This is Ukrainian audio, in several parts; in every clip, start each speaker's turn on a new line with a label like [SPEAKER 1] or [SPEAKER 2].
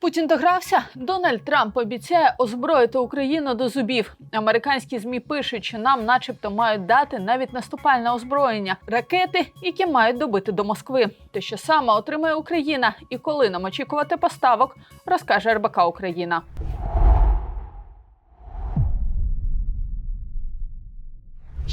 [SPEAKER 1] Путін догрався. Дональд Трамп обіцяє озброїти Україну до зубів. Американські змі пишуть, що нам, начебто, мають дати навіть наступальне озброєння, ракети, які мають добити до Москви. Те, що саме отримає Україна, і коли нам очікувати поставок, розкаже РБК Україна.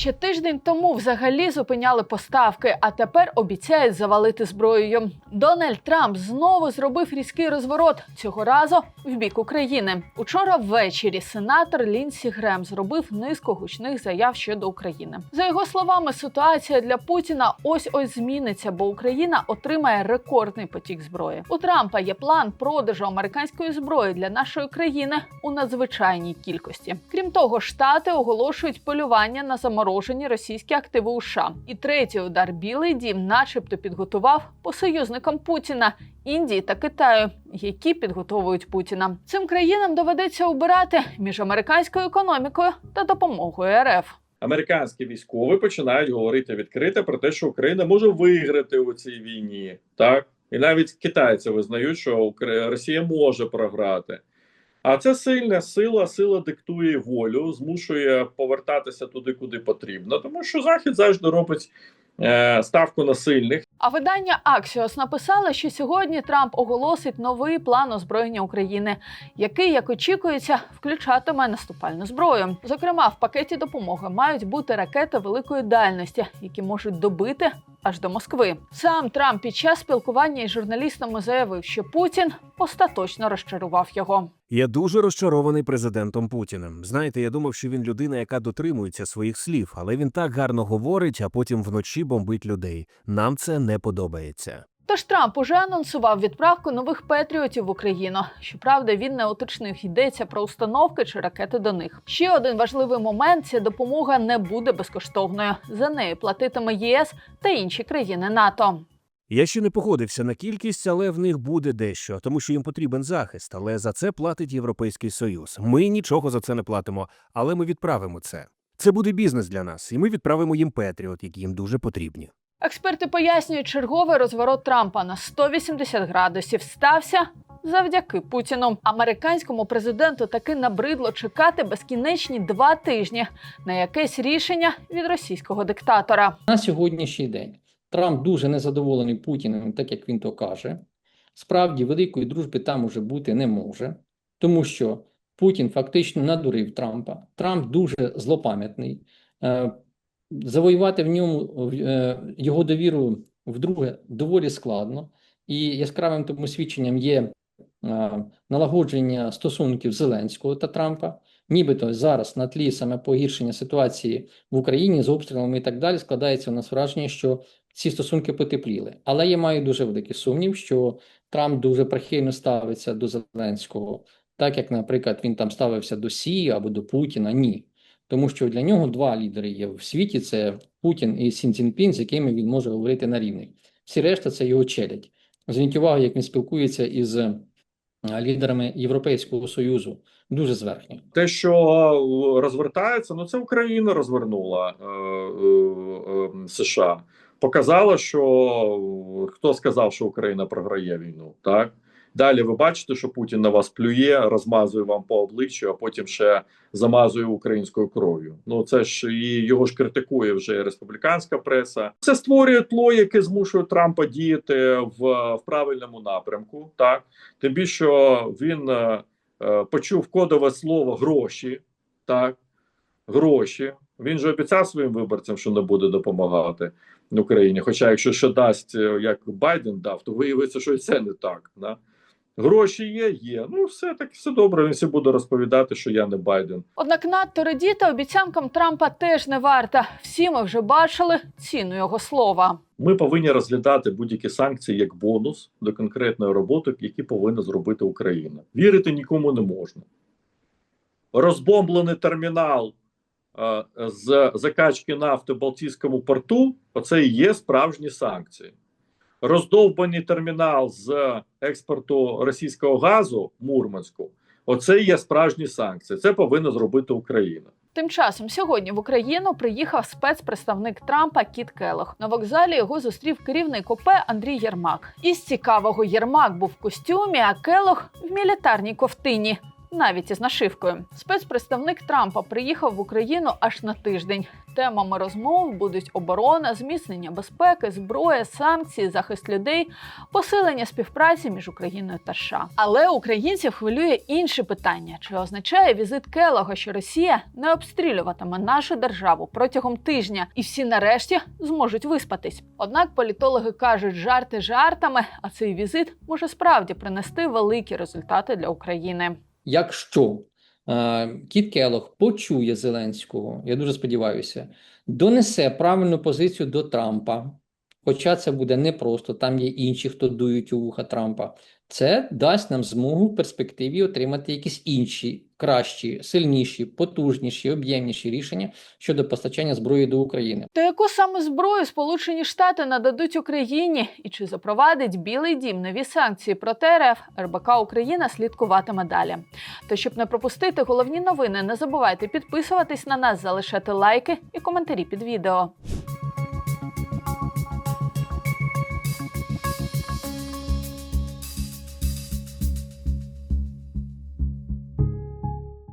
[SPEAKER 1] Ще тиждень тому взагалі зупиняли поставки, а тепер обіцяють завалити зброєю. Дональд Трамп знову зробив різкий розворот цього разу в бік України. Учора ввечері сенатор Лінсі Грем зробив низку гучних заяв щодо України. За його словами, ситуація для Путіна ось ось зміниться, бо Україна отримає рекордний потік зброї. У Трампа є план продажу американської зброї для нашої країни у надзвичайній кількості. Крім того, штати оголошують полювання на заморожені російські активи у США. І третій удар Білий Дім, начебто, підготував по союзникам Путіна. Індії та Китаю, які підготовують Путіна, цим країнам доведеться обирати між американською економікою та допомогою РФ.
[SPEAKER 2] Американські військові починають говорити відкрито про те, що Україна може виграти у цій війні, так і навіть китайці визнають, що Росія може програти. А це сильна сила, сила диктує волю, змушує повертатися туди, куди потрібно, тому що Захід завжди робить е, ставку на сильних.
[SPEAKER 1] А видання Axios написало, що сьогодні Трамп оголосить новий план озброєння України, який, як очікується, включатиме наступальну зброю. Зокрема, в пакеті допомоги мають бути ракети великої дальності, які можуть добити аж до Москви. Сам Трамп під час спілкування із журналістами заявив, що Путін остаточно розчарував його.
[SPEAKER 3] Я дуже розчарований президентом Путіним. Знаєте, я думав, що він людина, яка дотримується своїх слів, але він так гарно говорить, а потім вночі бомбить людей. Нам це не подобається.
[SPEAKER 1] Тож Трамп уже анонсував відправку нових патріотів в Україну. Щоправда, він не уточнив, йдеться про установки чи ракети до них. Ще один важливий момент: ця допомога не буде безкоштовною. За неї платитиме ЄС та інші країни НАТО.
[SPEAKER 3] Я ще не погодився на кількість, але в них буде дещо, тому що їм потрібен захист. Але за це платить Європейський Союз. Ми нічого за це не платимо, але ми відправимо це. Це буде бізнес для нас, і ми відправимо їм Петріот, які їм дуже потрібні.
[SPEAKER 1] Експерти пояснюють, черговий розворот Трампа на 180 градусів стався завдяки Путіну. Американському президенту таки набридло чекати безкінечні два тижні на якесь рішення від російського диктатора.
[SPEAKER 4] На сьогоднішній день Трамп дуже незадоволений Путіним, так як він то каже. Справді, великої дружби там уже бути не може, тому що Путін фактично надурив Трампа. Трамп дуже злопам'ятний. Завоювати в ньому е, його довіру вдруге доволі складно. І яскравим тому свідченням є е, налагодження стосунків Зеленського та Трампа. Нібито зараз на тлі саме погіршення ситуації в Україні з обстрілами і так далі складається у нас враження, що ці стосунки потепліли. Але я маю дуже великий сумнів, що Трамп дуже прихильно ставиться до Зеленського, так як, наприклад, він там ставився до Сі або до Путіна. Ні. Тому що для нього два лідери є в світі: це Путін і Сін Цзіньпін, з якими він може говорити на рівних. Всі решта це його челядь. Зверніть увагу, як він спілкується із е, лідерами Європейського Союзу. Дуже зверхньо.
[SPEAKER 2] Те, що розвертається, ну це Україна розвернула е, е, е, США. Показала, що хто сказав, що Україна програє війну, так далі ви бачите, що Путін на вас плює, розмазує вам по обличчю, а потім ще замазує українською кров'ю. Ну це ж і його ж критикує вже республіканська преса. Це створює тло, яке змушує Трампа діяти в, в правильному напрямку. Так тим більше що він е, е, почув кодове слово гроші. Так, гроші. Він же обіцяв своїм виборцям, що не буде допомагати Україні. Хоча, якщо ще дасть, е, як Байден дав, то виявиться, що і це не так. Да? Гроші є, є. Ну, все так, все добре. Він всі буде розповідати, що я не Байден.
[SPEAKER 1] Однак надто радіти обіцянкам Трампа теж не варта. Всі ми вже бачили ціну його слова.
[SPEAKER 2] Ми повинні розглядати будь-які санкції як бонус до конкретної роботи, які повинна зробити Україна. Вірити нікому не можна. Розбомблений термінал е, з закачки нафти в Балтійському порту оце і є справжні санкції. Роздовбаний термінал з експорту російського газу Мурманську. Оце є справжні санкції. Це повинна зробити Україна.
[SPEAKER 1] Тим часом сьогодні в Україну приїхав спецпредставник Трампа Кіт Келох. На вокзалі його зустрів керівник ОП Андрій Єрмак. Із цікавого Єрмак був в костюмі, а Келох в мілітарній ковтині. Навіть із нашивкою. Спецпредставник Трампа приїхав в Україну аж на тиждень. Темами розмов будуть оборона, зміцнення безпеки, зброя, санкції, захист людей, посилення співпраці між Україною та США. Але українців хвилює інше питання: чи означає візит Келога, що Росія не обстрілюватиме нашу державу протягом тижня, і всі нарешті зможуть виспатись. Однак політологи кажуть, жарти жартами, а цей візит може справді принести великі результати для України.
[SPEAKER 4] Якщо е, Кіт Келох почує Зеленського, я дуже сподіваюся, донесе правильну позицію до Трампа, хоча це буде непросто, там є інші, хто дують у вуха Трампа, це дасть нам змогу в перспективі отримати якісь інші, кращі, сильніші, потужніші, об'ємніші рішення щодо постачання зброї до України.
[SPEAKER 1] То яку саме зброю Сполучені Штати нададуть Україні, і чи запровадить Білий Дім нові санкції проти РФ, РБК Україна слідкуватиме далі. То щоб не пропустити головні новини, не забувайте підписуватись на нас, залишати лайки і коментарі під відео.